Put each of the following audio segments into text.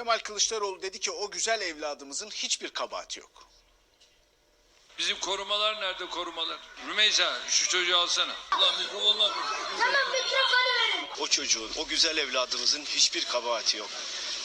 Kemal Kılıçdaroğlu dedi ki o güzel evladımızın hiçbir kabahati yok. Bizim korumalar nerede korumalar? Rümeysa şu çocuğu alsana. Ulan mikrofonla Tamam mikrofonu verin. O çocuğun, o güzel evladımızın hiçbir kabahati yok.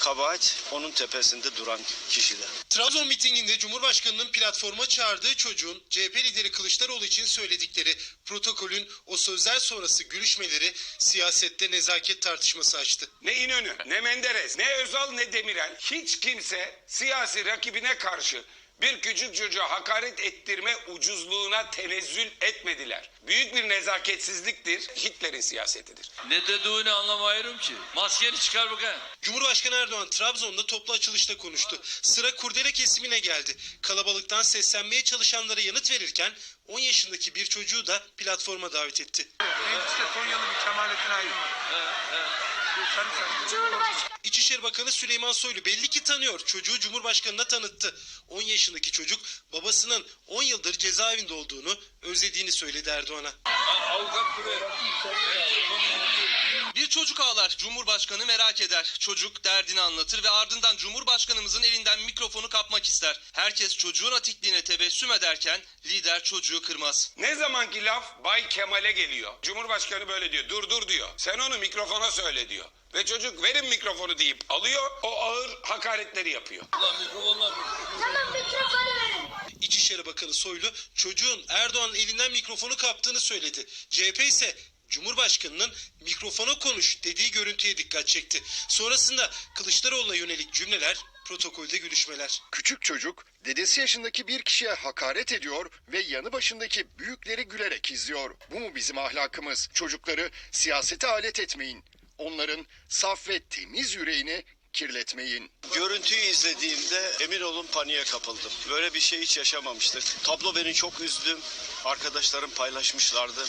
Kabahat onun tepesinde duran kişide. Trabzon mitinginde Cumhurbaşkanı'nın platforma çağırdığı çocuğun CHP lideri Kılıçdaroğlu için söyledikleri protokolün o sözler sonrası gülüşmeleri siyasette nezaket tartışması açtı. Ne İnönü, ne Menderes, ne Özal, ne Demirel hiç kimse siyasi rakibine karşı bir küçük çocuğa hakaret ettirme ucuzluğuna tenezzül etmediler. Büyük bir nezaketsizliktir, Hitler'in siyasetidir. Ne dediğini anlamıyorum ki. Maskeni çıkar bakayım. Cumhurbaşkanı Erdoğan Trabzon'da toplu açılışta konuştu. Sıra kurdele kesimine geldi. Kalabalıktan seslenmeye çalışanlara yanıt verirken 10 yaşındaki bir çocuğu da platforma davet etti. Mecliste Konyalı bir Kemalettin Aydın var. Cumhurbaşkanı İçişleri Bakanı Süleyman Soylu belli ki tanıyor. Çocuğu Cumhurbaşkanı'na tanıttı. 10 yaşındaki çocuk babasının 10 yıldır cezaevinde olduğunu, özlediğini söyledi Erdoğan'a. Bir çocuk ağlar, Cumhurbaşkanı merak eder. Çocuk derdini anlatır ve ardından Cumhurbaşkanımızın elinden mikrofonu kapmak ister. Herkes çocuğun atikliğine tebessüm ederken lider çocuğu kırmaz. Ne zamanki laf Bay Kemal'e geliyor. Cumhurbaşkanı böyle diyor, dur dur diyor. Sen onu mikrofona söyle diyor. Ve çocuk verin mikrofonu deyip alıyor, o ağır hakaretleri yapıyor. Ulan mikrofonla tamam mikrofonu verin. İçişleri Bakanı Soylu çocuğun Erdoğan'ın elinden mikrofonu kaptığını söyledi. CHP ise Cumhurbaşkanının mikrofona konuş dediği görüntüye dikkat çekti. Sonrasında Kılıçdaroğlu'na yönelik cümleler, protokolde gülüşmeler. Küçük çocuk dedesi yaşındaki bir kişiye hakaret ediyor ve yanı başındaki büyükleri gülerek izliyor. Bu mu bizim ahlakımız? Çocukları siyasete alet etmeyin. Onların saf ve temiz yüreğini kirletmeyin. Görüntüyü izlediğimde emin olun paniğe kapıldım. Böyle bir şey hiç yaşamamıştık. Tablo beni çok üzdü. Arkadaşlarım paylaşmışlardı.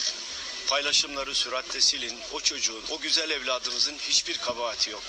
Paylaşımları süratle silin. O çocuğun, o güzel evladımızın hiçbir kabahati yok.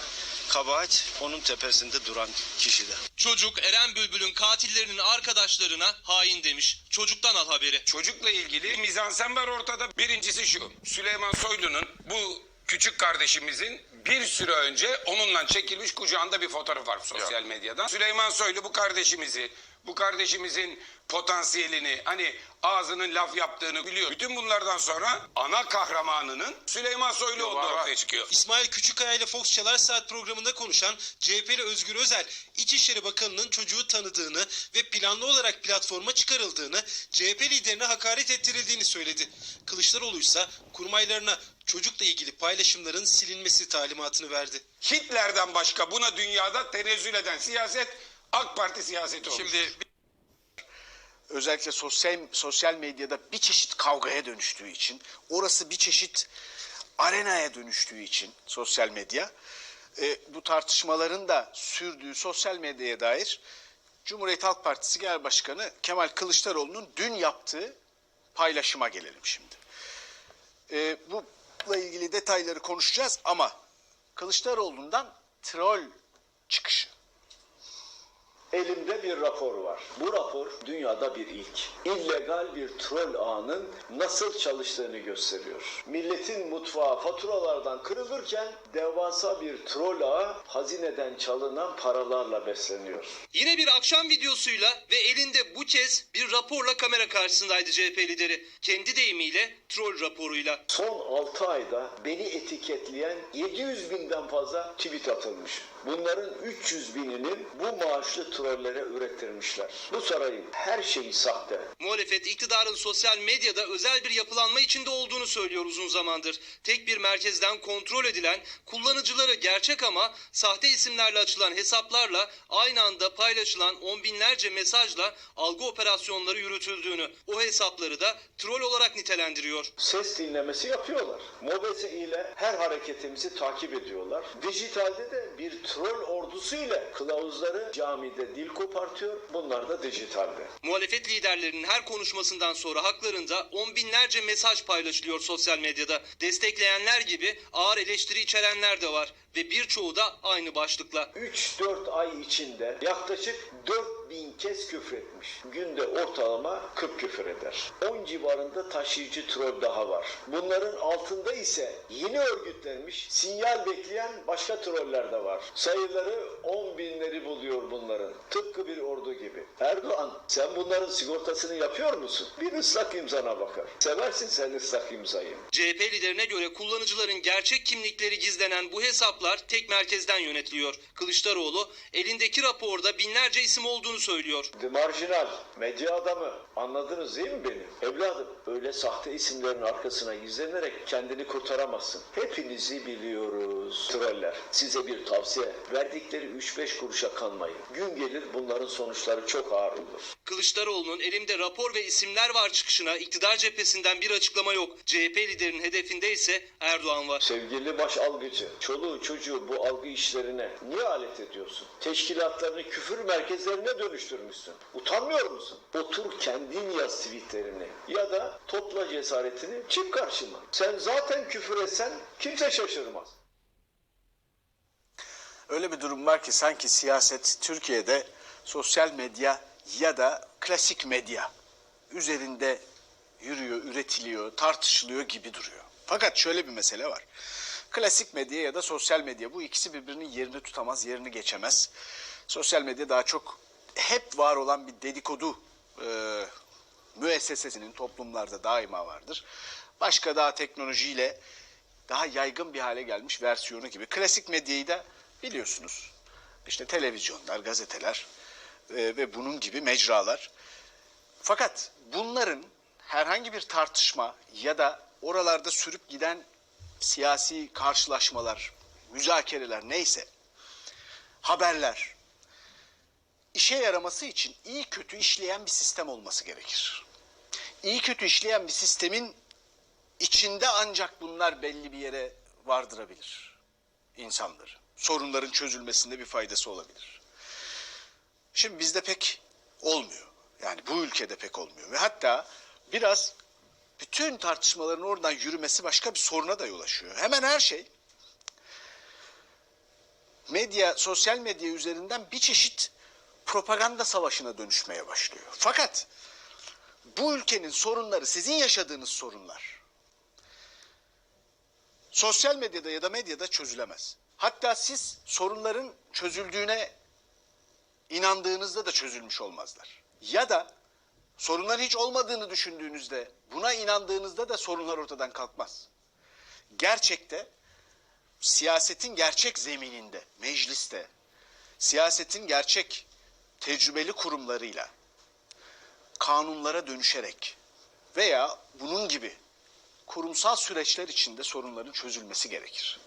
Kabahat onun tepesinde duran kişide. Çocuk Eren Bülbül'ün katillerinin arkadaşlarına hain demiş. Çocuktan al haberi. Çocukla ilgili mizansen var ortada. Birincisi şu. Süleyman Soylu'nun bu küçük kardeşimizin bir süre önce onunla çekilmiş kucağında bir fotoğraf var sosyal medyadan. Süleyman Soylu bu kardeşimizi, bu kardeşimizin potansiyelini, hani ağzının laf yaptığını biliyor. Bütün bunlardan sonra ana kahramanının Süleyman Soylu olduğu ortaya çıkıyor. İsmail Küçükkaya ile Fox Çalar Saat programında konuşan CHP'li Özgür Özel, İçişleri Bakanı'nın çocuğu tanıdığını ve planlı olarak platforma çıkarıldığını, CHP liderine hakaret ettirildiğini söyledi. Kılıçdaroğlu ise kurmaylarına çocukla ilgili paylaşımların silinmesi talimatını verdi. Hitler'den başka buna dünyada tenezzül eden siyaset AK Parti siyaseti olur. Şimdi özellikle sosyal sosyal medyada bir çeşit kavgaya dönüştüğü için, orası bir çeşit arenaya dönüştüğü için sosyal medya, e, bu tartışmaların da sürdüğü sosyal medyaya dair Cumhuriyet Halk Partisi Genel Başkanı Kemal Kılıçdaroğlu'nun dün yaptığı paylaşıma gelelim şimdi. E, bununla ilgili detayları konuşacağız ama Kılıçdaroğlu'ndan troll çıkışı. Elimde bir rapor var. Bu rapor dünyada bir ilk. İllegal bir troll ağının nasıl çalıştığını gösteriyor. Milletin mutfağı faturalardan kırılırken devasa bir troll ağı hazineden çalınan paralarla besleniyor. Yine bir akşam videosuyla ve elinde bu kez bir raporla kamera karşısındaydı CHP lideri. Kendi deyimiyle troll raporuyla. Son 6 ayda beni etiketleyen 700 binden fazla tweet atılmış. Bunların 300 bininin bu maaşlı trollere ürettirmişler. Bu sarayın her şeyi sahte. Muhalefet iktidarın sosyal medyada özel bir yapılanma içinde olduğunu söylüyor uzun zamandır. Tek bir merkezden kontrol edilen, kullanıcıları gerçek ama sahte isimlerle açılan hesaplarla aynı anda paylaşılan on binlerce mesajla algı operasyonları yürütüldüğünü, o hesapları da troll olarak nitelendiriyor. Ses dinlemesi yapıyorlar. Mobese ile her hareketimizi takip ediyorlar. Dijitalde de bir troll ordusu ile kılavuzları camide dil kopartıyor. Bunlar da dijitalde. Muhalefet liderlerinin her konuşmasından sonra haklarında on binlerce mesaj paylaşılıyor sosyal medyada. Destekleyenler gibi ağır eleştiri içerenler de var ve birçoğu da aynı başlıkla. 3-4 ay içinde yaklaşık 4 4000 kez küfretmiş. Günde ortalama 40 küfür eder. 10 civarında taşıyıcı troll daha var. Bunların altında ise yeni örgütlenmiş, sinyal bekleyen başka troller de var. Sayıları 10 binleri buluyor bunların. Tıpkı bir ordu gibi. Erdoğan sen bunların sigortasını yapıyor musun? Bir ıslak imzana bakar. Seversin sen ıslak imzayı. CHP liderine göre kullanıcıların gerçek kimlikleri gizlenen bu hesaplar tek merkezden yönetiliyor. Kılıçdaroğlu elindeki raporda binlerce isim olduğunu söylüyor. Marjinal, medya adamı. Anladınız değil mi beni? Evladım, öyle sahte isimlerin arkasına gizlenerek kendini kurtaramazsın. Hepinizi biliyoruz. Troller, size bir tavsiye. Verdikleri 3-5 kuruşa kanmayın. Gün gelir bunların sonuçları çok ağır olur. Kılıçdaroğlu'nun elimde rapor ve isimler var çıkışına iktidar cephesinden bir açıklama yok. CHP liderinin hedefinde ise Erdoğan var. Sevgili baş algıcı, çoluğu çocuğu bu algı işlerine niye alet ediyorsun? Teşkilatlarını küfür merkezlerine dönüştürmüşsün. Utanmıyor musun? Otur kendin yaz tweetlerini ya da topla cesaretini çık karşıma. Sen zaten küfür etsen kimse şaşırmaz. Öyle bir durum var ki sanki siyaset Türkiye'de sosyal medya ya da klasik medya üzerinde yürüyor, üretiliyor, tartışılıyor gibi duruyor. Fakat şöyle bir mesele var. Klasik medya ya da sosyal medya bu ikisi birbirinin yerini tutamaz, yerini geçemez. Sosyal medya daha çok hep var olan bir dedikodu e, müessesesinin toplumlarda daima vardır. Başka daha teknolojiyle daha yaygın bir hale gelmiş versiyonu gibi. Klasik medyayı da biliyorsunuz. İşte televizyonlar, gazeteler e, ve bunun gibi mecralar. Fakat bunların herhangi bir tartışma ya da oralarda sürüp giden siyasi karşılaşmalar, müzakereler neyse haberler işe yaraması için iyi kötü işleyen bir sistem olması gerekir. İyi kötü işleyen bir sistemin içinde ancak bunlar belli bir yere vardırabilir insanları. Sorunların çözülmesinde bir faydası olabilir. Şimdi bizde pek olmuyor. Yani bu ülkede pek olmuyor. Ve hatta biraz bütün tartışmaların oradan yürümesi başka bir soruna da yol açıyor. Hemen her şey medya, sosyal medya üzerinden bir çeşit propaganda savaşına dönüşmeye başlıyor. Fakat bu ülkenin sorunları, sizin yaşadığınız sorunlar sosyal medyada ya da medyada çözülemez. Hatta siz sorunların çözüldüğüne inandığınızda da çözülmüş olmazlar. Ya da sorunların hiç olmadığını düşündüğünüzde, buna inandığınızda da sorunlar ortadan kalkmaz. Gerçekte siyasetin gerçek zemininde, mecliste, siyasetin gerçek tecrübeli kurumlarıyla kanunlara dönüşerek veya bunun gibi kurumsal süreçler içinde sorunların çözülmesi gerekir.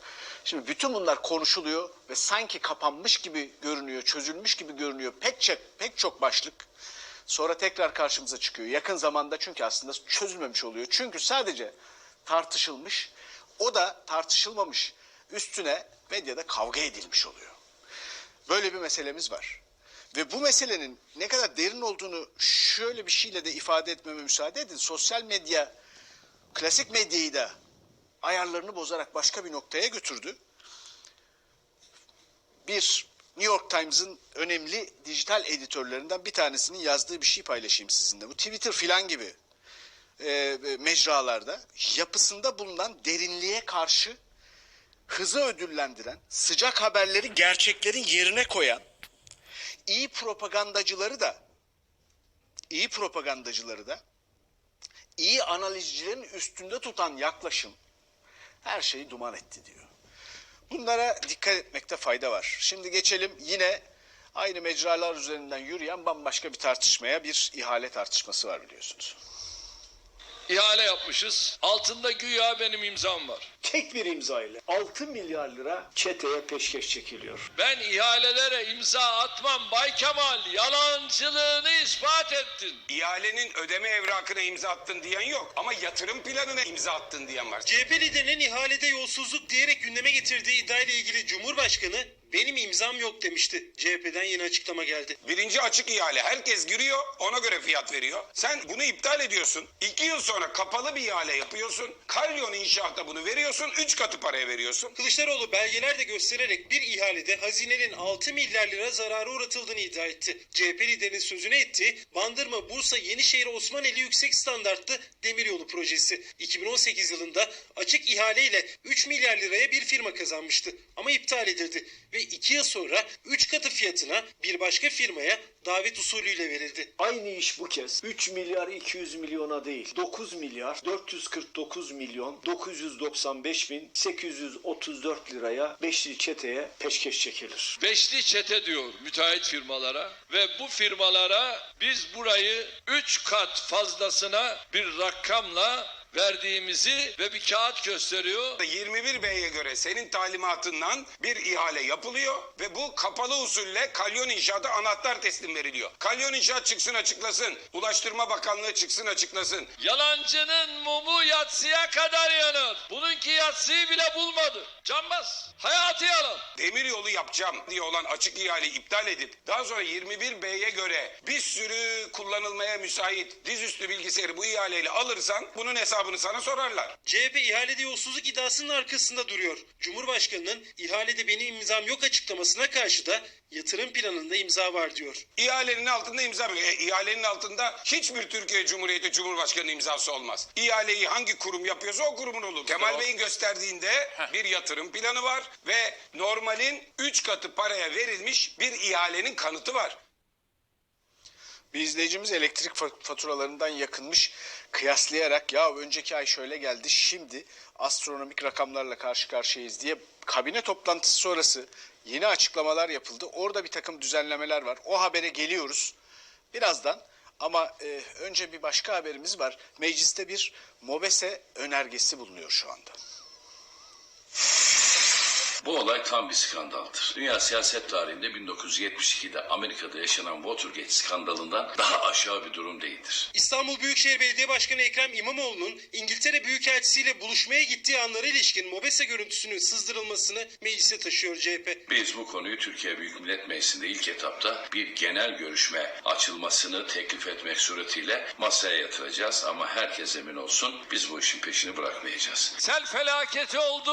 Şimdi bütün bunlar konuşuluyor ve sanki kapanmış gibi görünüyor, çözülmüş gibi görünüyor pek çok, pek çok başlık. Sonra tekrar karşımıza çıkıyor. Yakın zamanda çünkü aslında çözülmemiş oluyor. Çünkü sadece tartışılmış, o da tartışılmamış. Üstüne medyada kavga edilmiş oluyor. Böyle bir meselemiz var. Ve bu meselenin ne kadar derin olduğunu şöyle bir şeyle de ifade etmeme müsaade edin. Sosyal medya klasik medyayı da ayarlarını bozarak başka bir noktaya götürdü. Bir New York Times'ın önemli dijital editörlerinden bir tanesinin yazdığı bir şey paylaşayım sizinle. Bu Twitter filan gibi e, mecralarda yapısında bulunan derinliğe karşı hızı ödüllendiren, sıcak haberleri gerçeklerin yerine koyan iyi propagandacıları da iyi propagandacıları da iyi analizcilerin üstünde tutan yaklaşım her şeyi duman etti diyor. Bunlara dikkat etmekte fayda var. Şimdi geçelim yine aynı mecralar üzerinden yürüyen bambaşka bir tartışmaya bir ihale tartışması var biliyorsunuz. İhale yapmışız. Altında güya benim imzam var. Tek bir imza ile 6 milyar lira çeteye peşkeş çekiliyor. Ben ihalelere imza atmam Bay Kemal. Yalancılığını ispat ettin. İhalenin ödeme evrakına imza attın diyen yok ama yatırım planına imza attın diyen var. CHP liderinin ihalede yolsuzluk diyerek gündeme getirdiği iddiayla ilgili Cumhurbaşkanı benim imzam yok demişti. CHP'den yeni açıklama geldi. Birinci açık ihale. Herkes giriyor ona göre fiyat veriyor. Sen bunu iptal ediyorsun. İki yıl sonra kapalı bir ihale yapıyorsun. Kalyon inşaatta bunu veriyorsun. Üç katı paraya veriyorsun. Kılıçdaroğlu belgeler de göstererek bir ihalede hazinenin 6 milyar lira zarara uğratıldığını iddia etti. CHP liderinin sözüne ettiği Bandırma, Bursa, Yenişehir, Osmaneli Yüksek Standartlı Demiryolu projesi. 2018 yılında açık ihaleyle 3 milyar liraya bir firma kazanmıştı ama iptal edildi ve 2 yıl sonra 3 katı fiyatına bir başka firmaya davet usulüyle verildi. Aynı iş bu kez 3 milyar 200 milyona değil 9 milyar 449 milyon 995 bin 834 liraya beşli çeteye peşkeş çekilir. Beşli çete diyor müteahhit firmalara ve bu firmalara biz burayı 3 kat fazlasına bir rakamla verdiğimizi ve bir kağıt gösteriyor. 21B'ye göre senin talimatından bir ihale yapılıyor ve bu kapalı usulle Kalyon İnşaat'a anahtar teslim veriliyor. Kalyon İnşaat çıksın açıklasın. Ulaştırma Bakanlığı çıksın açıklasın. Yalancının mumu yatsıya kadar yanır. Bununki yatsıyı bile bulmadı. Canmaz. Hayatı yalan. Demir yolu yapacağım diye olan açık ihaleyi iptal edip daha sonra 21B'ye göre bir sürü kullanılmaya müsait dizüstü bilgisayarı bu ihaleyle alırsan bunun hesabını sana sorarlar. CHP ihalede yolsuzluk iddiasının arkasında duruyor. Cumhurbaşkanının ihalede benim imzam yok açıklamasına karşı da yatırım planında imza var diyor. İhalenin altında imza mı? E, ihalenin altında hiçbir Türkiye Cumhuriyeti Cumhurbaşkanı imzası olmaz. İhaleyi hangi kurum yapıyorsa o kurumun olur. Kemal Bey'in gösterdiğinde bir yatırım planı var ve normalin 3 katı paraya verilmiş bir ihalenin kanıtı var. Bir izleyicimiz elektrik fa- faturalarından yakınmış kıyaslayarak ya önceki ay şöyle geldi şimdi astronomik rakamlarla karşı karşıyayız diye kabine toplantısı sonrası yeni açıklamalar yapıldı. Orada bir takım düzenlemeler var. O habere geliyoruz birazdan ama e, önce bir başka haberimiz var. Mecliste bir MOBESE önergesi bulunuyor şu anda. Bu olay tam bir skandaldır. Dünya siyaset tarihinde 1972'de Amerika'da yaşanan Watergate skandalından daha aşağı bir durum değildir. İstanbul Büyükşehir Belediye Başkanı Ekrem İmamoğlu'nun İngiltere Büyükelçisiyle buluşmaya gittiği anlara ilişkin MOBESE görüntüsünün sızdırılmasını meclise taşıyor CHP. Biz bu konuyu Türkiye Büyük Millet Meclisi'nde ilk etapta bir genel görüşme açılmasını teklif etmek suretiyle masaya yatıracağız ama herkes emin olsun biz bu işin peşini bırakmayacağız. Sel felaketi oldu,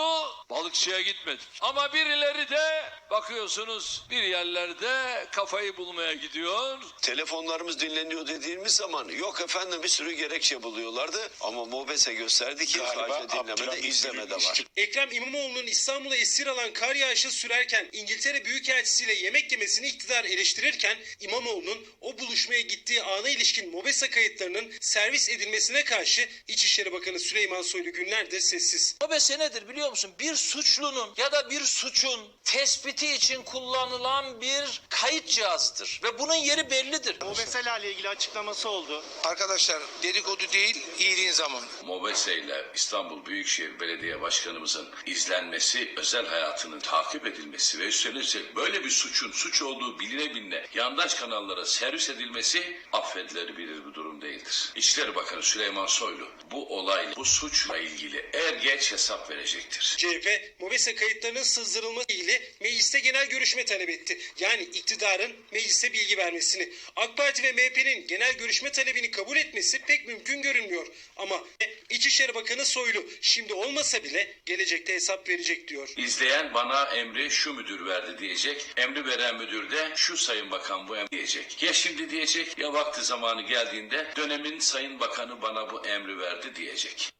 balıkçıya gitmedik. Ama birileri de bakıyorsunuz bir yerlerde kafayı bulmaya gidiyor. Telefonlarımız dinleniyor dediğimiz zaman yok efendim bir sürü gerekçe buluyorlardı ama MOBESE gösterdi ki sadece dinlemede izlemede var. Ekrem İmamoğlu'nun İstanbul'a esir alan kar yağışı sürerken İngiltere Büyükelçisiyle yemek yemesini iktidar eleştirirken İmamoğlu'nun o buluşmaya gittiği ana ilişkin MOBESE kayıtlarının servis edilmesine karşı İçişleri Bakanı Süleyman Soylu günlerdir sessiz. MOBESE nedir biliyor musun? Bir suçlunun ya da bir suçun tespiti için kullanılan bir kayıt cihazıdır. Ve bunun yeri bellidir. MOBESE ile ilgili açıklaması oldu. Arkadaşlar dedikodu değil iyiliğin zamanı. MOBESE ile İstanbul Büyükşehir Belediye Başkanımızın izlenmesi, özel hayatının takip edilmesi ve üstelik böyle bir suçun suç olduğu biline biline yandaş kanallara servis edilmesi affedilebilir bir durum değildir. İçişleri Bakanı Süleyman Soylu bu olayla, bu suçla ilgili er geç hesap verecektir. CHP, MOBESE kayıtlarının sızdırılması ile mecliste genel görüşme talep etti. Yani iktidarın meclise bilgi vermesini. AK Parti ve MHP'nin genel görüşme talebini kabul etmesi pek mümkün görünmüyor. Ama İçişleri Bakanı Soylu şimdi olmasa bile gelecekte hesap verecek diyor. İzleyen bana emri şu müdür verdi diyecek. Emri veren müdür de şu sayın bakan bu emri diyecek. Ya şimdi diyecek ya vakti zamanı geldiğinde dönemin sayın bakanı bana bu emri verdi diyecek.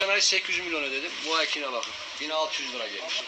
Ben 800 milyon ödedim. Muhakine bakın. 1600 lira gelmiş.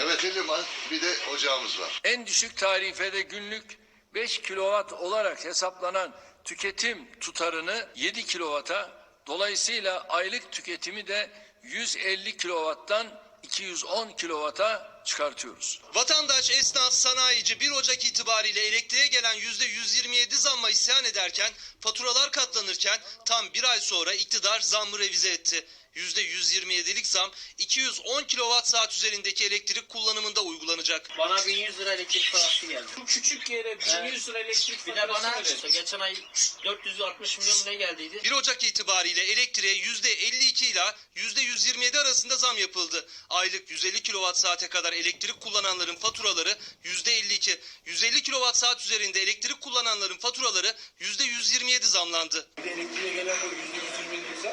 Evet Elim bir de ocağımız var. En düşük tarifede günlük 5 kilowatt olarak hesaplanan tüketim tutarını 7 kilowata dolayısıyla aylık tüketimi de 150 kilowatttan 210 kilowata çıkartıyoruz. Vatandaş, esnaf, sanayici 1 Ocak itibariyle elektriğe gelen %127 zamma isyan ederken, faturalar katlanırken tam bir ay sonra iktidar zammı revize etti. %127'lik zam 210 kilowatt saat üzerindeki elektrik kullanımında uygulanacak. Bana 1100 lira elektrik parası geldi. Küçük yere 1100 lira elektrik Bir de bana geçen ay 460 milyon ne geldiydi? 1 Ocak itibariyle elektriğe %52 ile %127 arasında zam yapıldı. Aylık 150 kilowatt saate kadar elektrik kullananların faturaları %52, 150 kilowatt saat üzerinde elektrik kullananların faturaları %127 zamlandı. Bir de elektriğe gelen bu yüzde yüz yirmi zam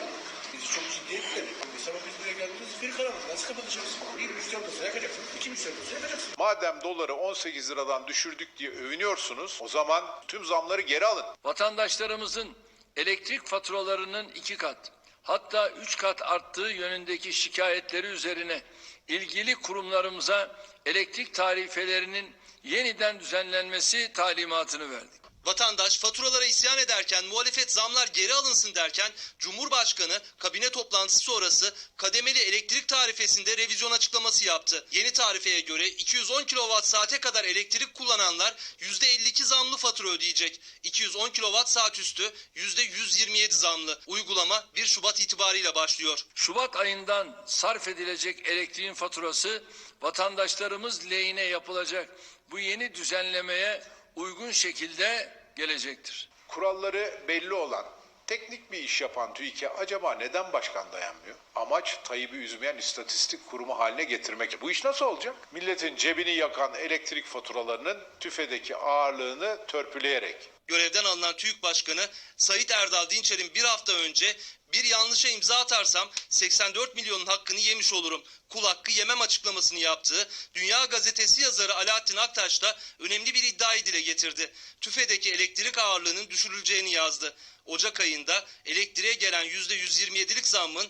bizi çok ciddi etkiledi. Mesela biz buraya geldiğimizde bir karanlık nasıl kapatacağız? Bir müşteri odası yakacaksın, iki müşteri odası yakacaksın. Madem doları 18 liradan düşürdük diye övünüyorsunuz, o zaman tüm zamları geri alın. Vatandaşlarımızın elektrik faturalarının iki kat hatta üç kat arttığı yönündeki şikayetleri üzerine ilgili kurumlarımıza elektrik tarifelerinin yeniden düzenlenmesi talimatını verdik. Vatandaş faturalara isyan ederken muhalefet zamlar geri alınsın derken Cumhurbaşkanı kabine toplantısı sonrası kademeli elektrik tarifesinde revizyon açıklaması yaptı. Yeni tarifeye göre 210 kilowatt saate kadar elektrik kullananlar %52 zamlı fatura ödeyecek. 210 kilowatt saat üstü %127 zamlı. Uygulama 1 Şubat itibarıyla başlıyor. Şubat ayından sarf edilecek elektriğin faturası vatandaşlarımız lehine yapılacak bu yeni düzenlemeye uygun şekilde gelecektir. Kuralları belli olan, teknik bir iş yapan TÜİK'e acaba neden başkan dayanmıyor? Amaç Tayyip'i üzmeyen istatistik kurumu haline getirmek. Bu iş nasıl olacak? Milletin cebini yakan elektrik faturalarının tüfedeki ağırlığını törpüleyerek. Görevden alınan TÜİK Başkanı Sayit Erdal Dinçer'in bir hafta önce bir yanlışa imza atarsam 84 milyonun hakkını yemiş olurum. Kul hakkı yemem açıklamasını yaptığı Dünya Gazetesi yazarı Alaaddin Aktaş da önemli bir iddiayı dile getirdi. TÜFE'deki elektrik ağırlığının düşürüleceğini yazdı. Ocak ayında elektriğe gelen %127'lik zammın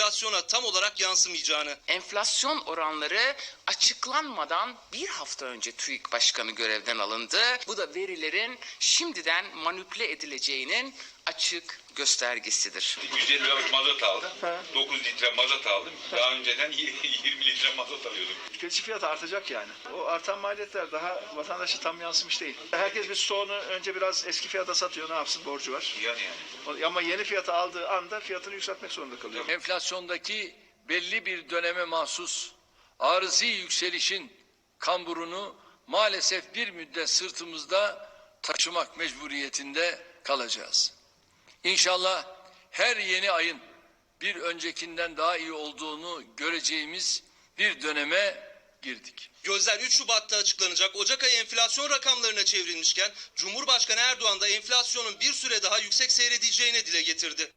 enflasyona tam olarak yansımayacağını. Enflasyon oranları açıklanmadan bir hafta önce TÜİK Başkanı görevden alındı. Bu da verilerin şimdiden manipüle edileceğinin açık göstergesidir. 150 liralık mazot aldım. 9 litre mazot aldım. Daha önceden 20 litre mazot alıyordum. Tüketici fiyatı artacak yani. O artan maliyetler daha vatandaşa tam yansımış değil. Herkes bir stoğunu önce biraz eski fiyata satıyor. Ne yapsın? Borcu var. Yani yani. Ama yeni fiyata aldığı anda fiyatını yükseltmek zorunda kalıyor. Enflasyondaki belli bir döneme mahsus arızi yükselişin kamburunu maalesef bir müddet sırtımızda taşımak mecburiyetinde kalacağız. İnşallah her yeni ayın bir öncekinden daha iyi olduğunu göreceğimiz bir döneme girdik. Gözler 3 Şubat'ta açıklanacak Ocak ayı enflasyon rakamlarına çevrilmişken Cumhurbaşkanı Erdoğan da enflasyonun bir süre daha yüksek seyredeceğini dile getirdi.